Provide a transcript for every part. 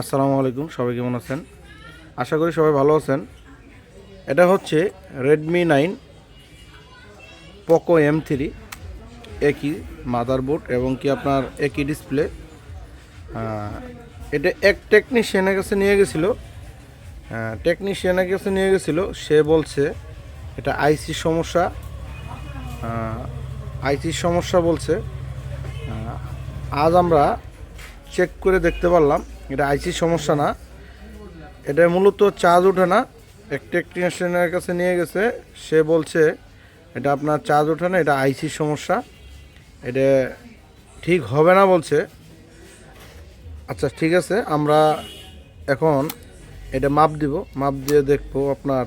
আসসালামু আলাইকুম, সবাই কেমন আছেন? আশা করি সবাই ভালো আছেন। এটা হচ্ছে Redmi nine Poco M three একই মাদারবোর্ড এবং কি আপনার একই ডিসপ্লে এটা এক টেকনিশিয়ানের কাছে নিয়ে গেছিল। টেকনিশিয়ানের কাছে নিয়ে গেছিল, সে বলছে, এটা আইসি সমস্যা। আইসির সমস্যা বলছে। আজ আমরা চেক করে দেখতে পারলাম। এটা আইসির সমস্যা না। এটা মূলত চার্জ ওঠে না। এক টেকনিশিয়ানের কাছে নিয়ে গেছে। সে বলছে, এটা আপনার চার্জ ওঠে না, এটা আইসির সমস্যা। এটা ঠিক হবে না, বলছে। আচ্ছা ঠিক আছে, আমরা এখন এটা মাপ দিব। মাপ দিয়ে দেখব আপনার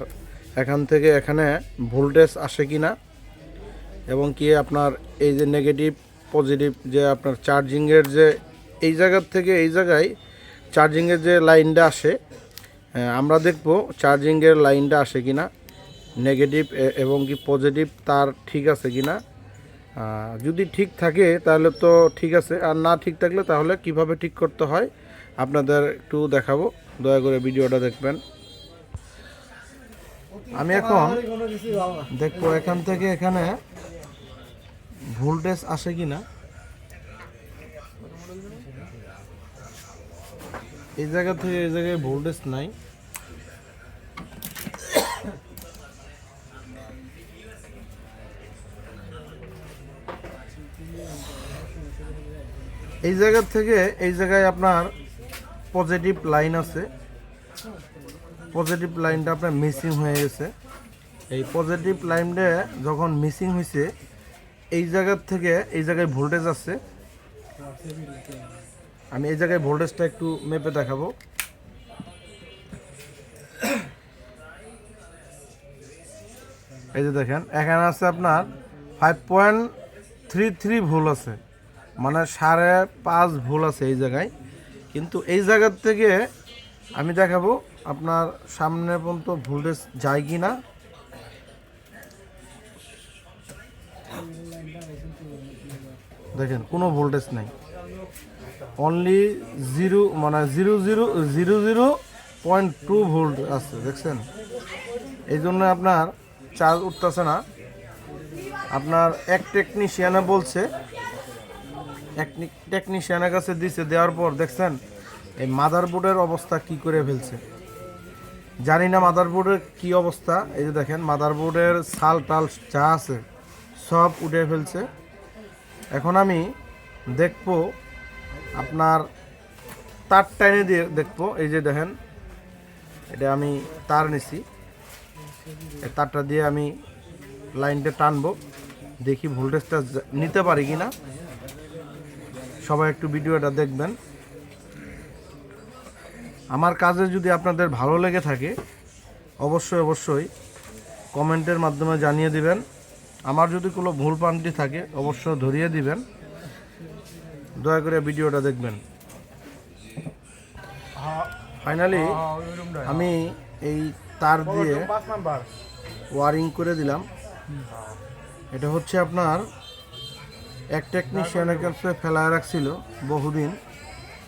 এখান থেকে এখানে ভোল্টেজ আসে কি না এবং কি আপনার এই যে নেগেটিভ পজিটিভ যে আপনার চার্জিংয়ের যে এই জায়গার থেকে এই জায়গায় চার্জিংয়ের যে লাইনটা আসে আমরা দেখব চার্জিংয়ের লাইনটা আসে কি না নেগেটিভ এবং কি পজিটিভ তার ঠিক আছে কি না যদি ঠিক থাকে তাহলে তো ঠিক আছে, আর না ঠিক থাকলে তাহলে কীভাবে ঠিক করতে হয় আপনাদের একটু দেখাবো। দয়া করে ভিডিওটা দেখবেন। আমি এখন দেখব এখান থেকে এখানে ভোল্টেজ আসে কি না এই জায়গা থেকে এই জায়গায় ভোল্টেজ নাই। এই জায়গা থেকে এই জায়গায় আপনার পজিটিভ লাইন আছে। পজিটিভ লাইনটা আপনার মিসিং হয়ে গেছে। এই পজিটিভ লাইনটা যখন মিসিং হয়েছে এই জায়গার থেকে এই জায়গায় ভোল্টেজ আছে। আমি এই জায়গায় ভোল্টেজটা একটু মেপে দেখাবো। এই যে দেখেন, এখানে আছে আপনার ফাইভ পয়েন্ট থ্রি থ্রি ভুল আছে মানে সাড়ে পাঁচ ভুল আছে এই জায়গায়। কিন্তু এই জায়গার থেকে আমি দেখাবো আপনার সামনে পর্যন্ত ভোল্টেজ যায় কি না দেখেন, কোনো ভোল্টেজ নাই। অনলি জিরো মানে zero zero zero zero point two volt আছে, দেখছেন? এই জন্য আপনার চার্জ উঠতেছে না। আপনার এক টেকনিশিয়ানে বলছে, এক টেকনিশিয়ানের কাছে দিছে, দেওয়ার পর, দেখছেন? এই মাদারবোর্ডের অবস্থা কি করে ফেলছে? জানি না মাদারবোর্ডের কি অবস্থা। এই যে দেখেন মাদারবোর্ডের সাল টাল যা আছে, সব উঠে ফেলছে। এখন আমি দেখব আপনার তার টাইনে দিয়ে দেখব, এই যে দেখেন, এটা আমি তার নিছি। তারটা দিয়ে আমি লাইনটা টানবো, দেখি ভোল্টেজটা নিতে পারি কি না সবাই একটু ভিডিওটা দেখবেন। আমার কাজে যদি আপনাদের ভালো লেগে থাকে, অবশ্যই অবশ্যই কমেন্টের মাধ্যমে জানিয়ে দিবেন। আমার যদি কোনো ভুল পান্তি থাকে, অবশ্যই ধরিয়ে দিবেন। দয়া করে ভিডিওটা দেখবেন। ফাইনালি আমি এই তার দিয়ে ওয়ারিং করে দিলাম। এটা হচ্ছে আপনার এক টেকনিশিয়ানের কাছে ফেলায় রাখছিল বহুদিন।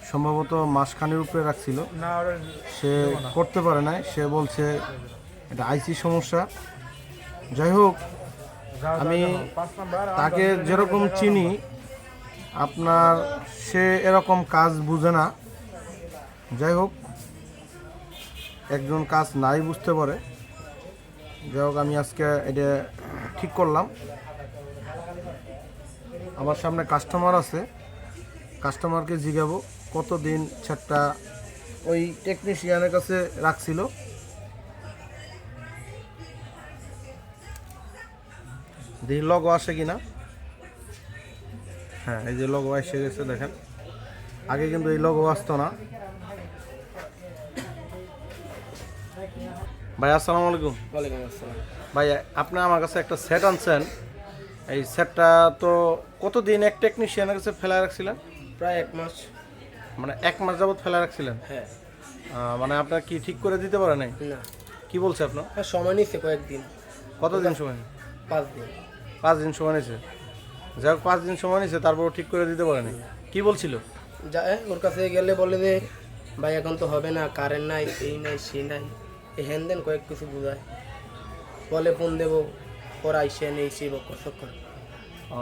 সম্ভবত মাসখানের উপরে রাখছিল। সে করতে পারে নাই সে বলছে এটা আইসি সমস্যা। যাই হোক আমি তাকে যেরকম চিনি আপনার সে এরকম কাজ বুঝে না। যাই হোক, একজন কাজ নাই বুঝতে পারে। যাই হোক, আমি আজকে এটা ঠিক করলাম। আমার সামনে কাস্টমার আছে। কাস্টমারকে জিগাবো কতদিন ছাড়টা ওই টেকনিশিয়ানের কাছে রাখছিল। দেখি লগো আসে কিনা? হ্যাঁ। এই যে লগো এসে গেছে দেখেন। আগে কিন্তু এই লগো আসতো না। ভাই আসসালামু আলাইকুম। ওয়ালাইকুম আসসালাম। ভাই আপনি আমার কাছে একটা সেট আনছেন। এই সেটটা তো কতদিন এক টেকনিশিয়ানের কাছে ফেলা রাখছিলেন? প্রায় এক মাস। মানে এক মাস যাবত ফেলা রাখছিলেন? হ্যাঁ। মানে আপনার কি ঠিক করে দিতে পারে নাই? না। কি বলছে আপনার? হ্যাঁ সময় নিচ্ছে কয়েকদিন। কতদিন সময়? পাঁচ দিন। পাঁচ দিন সময় নিয়েছে। যাই হোক পাঁচ দিন সময় নিয়েছে তারপর ঠিক করে দিতে পারেনি। কি বলছিল? যা ওর কাছে গেলে বলে যে ভাই এখন তো হবে না কারেন্ট নাই এই নাই সে নাই। এই হ্যান দেন কয়েক কিছু বোঝায়। বলে ফোন দেবো পর আইসে নেই সেই বকর সকর ও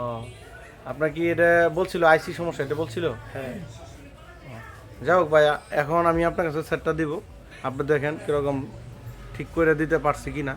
আপনার কি এটা বলছিল আইসি সমস্যা এটা বলছিল? হ্যাঁ। যাই হোক ভাইয়া এখন আমি আপনার কাছে সেটটা দিব। আপনি দেখেন কীরকম ঠিক করে দিতে পারছি কি না